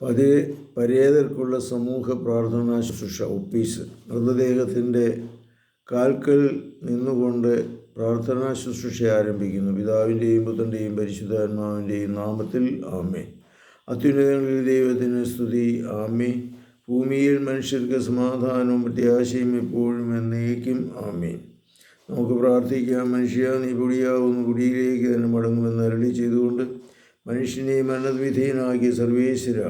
പരേ പരേതർക്കുള്ള സമൂഹ പ്രാർത്ഥനാ ശുശ്രൂഷ ഒപ്പീസ് മൃതദേഹത്തിന്റെ കാൽക്കൽ നിന്നുകൊണ്ട് പ്രാർത്ഥനാ ശുശ്രൂഷ ആരംഭിക്കുന്നു. പിതാവിന്റെയും പുത്രന്റെയും പരിശുദ്ധാത്മാവിന്റെയും നാമത്തിൽ ആമേ അത്യുന്നതങ്ങളിൽ ദൈവത്തിന് സ്തുതി. ആമേ ഭൂമിയിൽ മനുഷ്യർക്ക് സമാധാനവും പ്രത്യാശയും എപ്പോഴും എന്നേക്കും ആമേ നമുക്ക് പ്രാർത്ഥിക്കാം. മനുഷ്യ നീ പൊടിയാവുന്ന കുടിയിലേക്ക് തന്നെ മടങ്ങുമെന്ന് അരളി ചെയ്തുകൊണ്ട് മനുഷ്യനെ മരണവിധേയനാക്കിയ സർവേശ്വര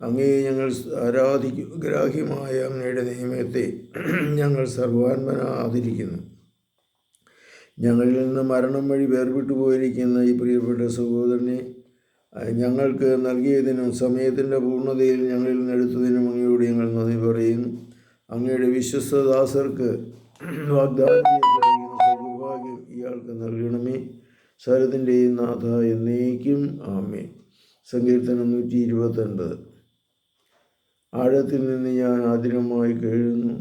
അങ്ങേ ഞങ്ങൾ ആരാധിക്കും ഗ്രാഹ്യമായ അങ്ങയുടെ നിയമത്തെ ഞങ്ങൾ സർവാത്മന ആദരിക്കുന്നു ഞങ്ങളിൽ നിന്ന് മരണം വഴി വേർപെട്ടു പോയിരിക്കുന്ന ഈ പ്രിയപ്പെട്ട സഹോദരനെ ഞങ്ങൾക്ക് നൽകിയതിനും സമയത്തിന്റെ പൂർണതയിൽ ഞങ്ങളിൽ നിന്ന് എടുത്തതിനും അങ്ങയോട് ഞങ്ങൾ നന്ദി പറയുന്നു. അങ്ങയുടെ വിശ്വസ്തദാസർക്ക് വാഗ്ദാനം സൗഭാഗ്യം ഇയാൾക്ക് നൽകണമേ. ശരത്തിന്റെയും നാഥ എന്നേക്കും ആമേ സങ്കീർത്തനം നൂറ്റി ഇരുപത്തൊൻപത് ആഴത്തിൽ നിന്ന് ഞാൻ ആതിരമായി കേഴുന്നു.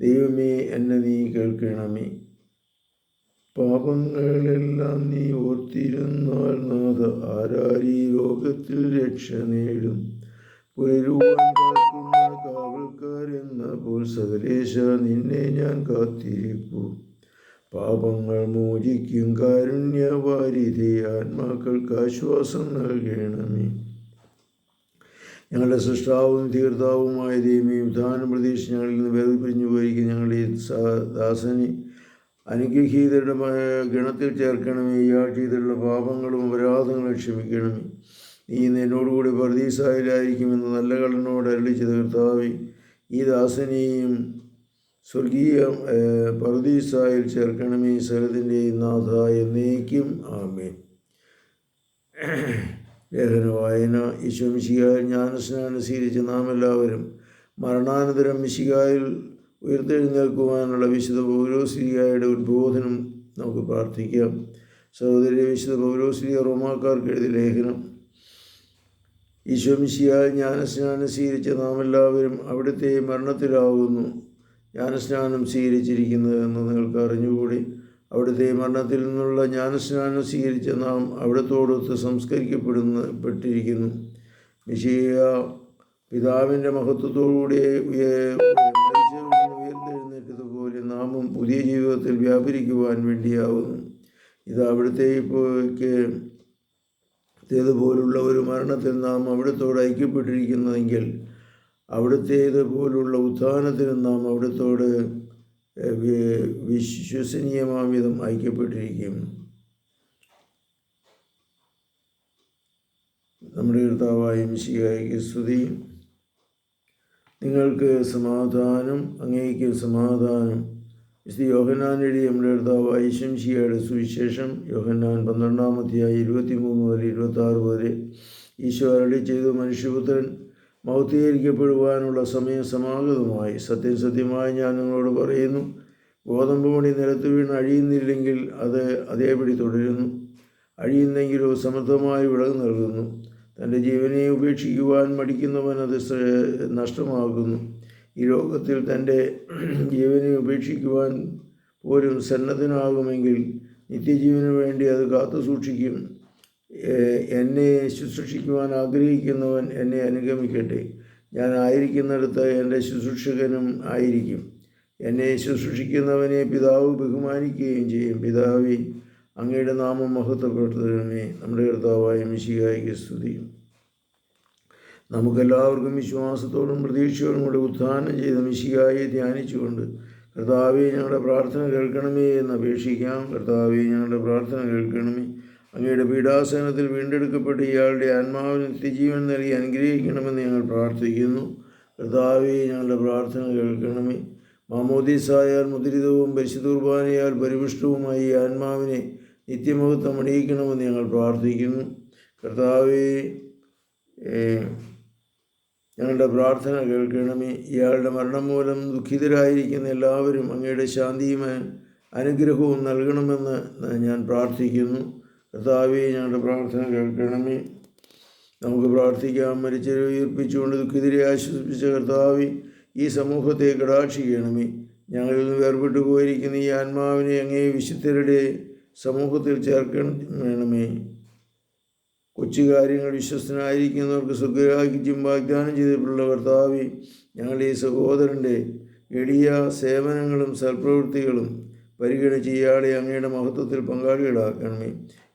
ദൈവമേ എന്നെ നീ കേൾക്കണമേ. പാപങ്ങളെല്ലാം നീ ഓർത്തിരുന്നാൽ നാഥ ആരാരി ലോകത്തിൽ രക്ഷ നേടും. പുനരൂപം കാക്കുന്ന കാവൽക്കാരെന്ന പോൽ സകലേശ നിന്നെ ഞാൻ കാത്തിരിപ്പു പാപങ്ങൾ മോചിക്കും കാരുണ്യവാരിധി. ആത്മാക്കൾക്ക് ആശ്വാസം നൽകണമേ. ഞങ്ങളുടെ സൃഷ്ടാവും തീർത്താവുമായ ദൈവമേയും ഉദാഹരണം പ്രതീക്ഷ ഞങ്ങളിൽ നിന്ന് വേദി പിരിഞ്ഞു പോയിരിക്കും ഞങ്ങളുടെ ഈ ദാസനെ അനുഗ്രഹീതരുടെ ഗണത്തിൽ ചേർക്കണമേ. ഇയാൾ ചെയ്തിട്ടുള്ള പാപങ്ങളും അപരാധങ്ങളും ക്ഷമിക്കണമേ. നീ എന്നോടുകൂടി പർദീസായിലായിരിക്കുമെന്ന് നല്ല കള്ളനോട് അരളിച്ച് തീർത്ഥാവി ഈ ദാസനെയും സ്വർഗീയ പർദീസായിൽ ചേർക്കണമേ സരതിന്റെ നാഥ എന്നേക്കും. ആമേ ലേഖന വായന ഈശോ മിശികായിൽ ജ്ഞാനസ്നാനം സ്വീകരിച്ച നാം എല്ലാവരും മരണാനന്തരം മിശികായിൽ ഉയർത്തെഴുന്നേൽക്കുവാനുള്ള വിശുദ്ധ പൗരോസ്ലിയായുടെ ഉദ്ബോധനം നമുക്ക് പ്രാർത്ഥിക്കാം. സഹോദരി വിശുദ്ധ പൗരോസ്ലിയ റോമാക്കാർക്ക് എഴുതിയ ലേഖനം. ഈശോമിശിയായ ജ്ഞാനസ്നാനം സ്വീകരിച്ച നാം എല്ലാവരും അവിടുത്തെ മരണത്തിലാവുന്നു. ജ്ഞാനസ്നാനം സ്വീകരിച്ചിരിക്കുന്നത് എന്ന് നിങ്ങൾക്ക് അറിഞ്ഞുകൂടി? അവിടുത്തെ മരണത്തിൽ നിന്നുള്ള ജ്ഞാനസ്നാനം സ്വീകരിച്ച നാം അവിടത്തോടൊത്ത് സംസ്കരിക്കപ്പെടുന്ന പെട്ടിരിക്കുന്നു. മിശിയ പിതാവിന്റെ മഹത്വത്തോടുകൂടി ഉയർത്തെഴുന്നേറ്റതുപോലെ നാമും പുതിയ ജീവിതത്തിൽ വ്യാപരിക്കുവാൻ വേണ്ടിയാവുന്നു. ഇത് അവിടുത്തെ ഇപ്പോഴേക്ക് ത്തേതുപോലുള്ള ഒരു മരണത്തിൽ നാം അവിടത്തോട് ഐക്യപ്പെട്ടിരിക്കുന്നതെങ്കിൽ അവിടുത്തേത് ഇതുപോലുള്ള ഉത്ഥാനത്തിനും നാം അവിടുത്തോട് വിശ്വസനീയമാവിധം ഐക്യപ്പെട്ടിരിക്കും. നമ്മുടെ കർത്താവായ മിശികായിക്ക് സ്തുതി. നിങ്ങൾക്ക് സമാധാനം അങ്ങേക്ക് സമാധാനം. വിശുദ്ധ യോഹന്നാൻ എഴുതി നമ്മുടെ കർത്താവ് ഐശംശിയയുടെ സുവിശേഷം യോഹന്നാൻ പന്ത്രണ്ടാമത്തെയായി ഇരുപത്തി മൂന്ന് മുതൽ ഇരുപത്തി ആറ് വരെ ഈശോ അരളി ചെയ്തു. മനുഷ്യപുത്രൻ മൗത്തീകരിക്കപ്പെടുവാനുള്ള സമയം സമാഗതമായി. സത്യം സത്യമായി ഞാൻ നിങ്ങളോട് പറയുന്നു. ഗോതമ്പ് മണി നിലത്ത് വീണ് അഴിയുന്നില്ലെങ്കിൽ അത് അതേപടി തുടരുന്നു. അഴിയുന്നെങ്കിലോ സമൃദ്ധമായി വിളവ് നൽകുന്നു. തന്റെ ജീവനെ ഉപേക്ഷിക്കുവാൻ മടിക്കുന്നവൻ അത് നഷ്ടമാകുന്നു. ഈ ലോകത്തിൽ തന്റെ ജീവനെ ഉപേക്ഷിക്കുവാൻ പോലും സന്നദ്ധനാകുമെങ്കിൽ നിത്യജീവന് വേണ്ടി അത് കാത്തു സൂക്ഷിക്കും എന്നെ ശുശ്രൂഷിക്കുവാൻ ആഗ്രഹിക്കുന്നവൻ എന്നെ അനുഗമിക്കട്ടെ. ഞാൻ ആയിരിക്കുന്നിടത്ത് എന്റെ ശുശ്രൂഷകനും ആയിരിക്കും. എന്നെ ശുശ്രൂഷിക്കുന്നവനെ പിതാവ് ബഹുമാനിക്കുകയും ചെയ്യും. പിതാവി അങ്ങയുടെ നാമം മഹത്വപ്പെടുത്തണമേ. നമ്മുടെ കർത്താവായ മിശികായിക്ക് സ്തുതിയും. നമുക്കെല്ലാവർക്കും വിശ്വാസത്തോടും പ്രതീക്ഷയോടും കൂടി ഉത്ഥാനം ചെയ്ത മിശികായെ ധ്യാനിച്ചുകൊണ്ട് കർത്താവെ ഞങ്ങളുടെ പ്രാർത്ഥന കേൾക്കണമേ എന്ന് അപേക്ഷിക്കാം. കർത്താവെ ഞങ്ങളുടെ പ്രാർത്ഥന കേൾക്കണമേ. അങ്ങയുടെ പീഡാസനത്തിൽ വീണ്ടെടുക്കപ്പെട്ട ഇയാളുടെ ആത്മാവിന് നിത്യജീവൻ നൽകി അനുഗ്രഹിക്കണമെന്ന് ഞങ്ങൾ പ്രാർത്ഥിക്കുന്നു. കർത്താവെ ഞങ്ങളുടെ പ്രാർത്ഥന കേൾക്കണമേ. മാമോദീസായാൽ മുദ്രിതവും പരിശുദ്ധ കുർബാനയാൽ പരിപുഷ്ടവുമായി ഈ ആത്മാവിനെ നിത്യമഹത്വം അണിയിക്കണമെന്ന് ഞങ്ങൾ പ്രാർത്ഥിക്കുന്നു. കർത്താവെ ഞങ്ങളുടെ പ്രാർത്ഥന കേൾക്കണമേ. ഇയാളുടെ മരണം മൂലം ദുഃഖിതരായിരിക്കുന്ന എല്ലാവരും അങ്ങയുടെ ശാന്തിയും അനുഗ്രഹവും നൽകണമെന്ന് ഞാൻ പ്രാർത്ഥിക്കുന്നു. കർത്താവെ ഞങ്ങളുടെ പ്രാർത്ഥന കേൾക്കണമേ. നമുക്ക് പ്രാർത്ഥിക്കാം. മരിച്ചവരെ ഉയർപ്പിച്ചുകൊണ്ട് ദുഃഖിതരെ ആശ്വസിപ്പിച്ച കർത്താവെ ഈ സമൂഹത്തെ കടാക്ഷിക്കണമേ. ഞങ്ങളിൽ നിന്ന് വേർപെട്ടു പോയിരിക്കുന്ന ഈ ആത്മാവിനെ അങ്ങേ വിശുദ്ധരുടെ സമൂഹത്തിൽ ചേർക്കണം വേണമേ. കൊച്ചു കാര്യങ്ങൾ വിശ്വസ്തനായിരിക്കുന്നവർക്ക് സ്വർഗരാജ്യം വാഗ്ദാനം ചെയ്തിട്ടുള്ള കർത്താവി ഞങ്ങളുടെ ഈ സഹോദരന്റെ എളിയ സേവനങ്ങളും സൽപ്രവൃത്തികളും പരിഗണിച്ച് ഇയാളെ അങ്ങയുടെ മഹത്വത്തിൽ പങ്കാളികളാക്കണമേ.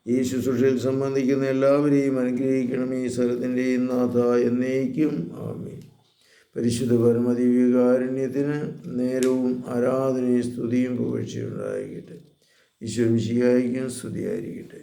ഈ ശുശ്രൂഷയിൽ സംബന്ധിക്കുന്ന എല്ലാവരെയും അനുഗ്രഹിക്കണം ഈ സ്ഥലത്തിന്റെയും നാഥ എന്നേക്കും. ആമേ പരിശുദ്ധ പരമദിവ്യകാരുണ്യത്തിന് നേരവും ആരാധനയും സ്തുതിയും പുകഴ്ചയുണ്ടായിരിക്കട്ടെ ഈശ്വരം ശിയായിരിക്കും സ്തുതിയായിരിക്കട്ടെ.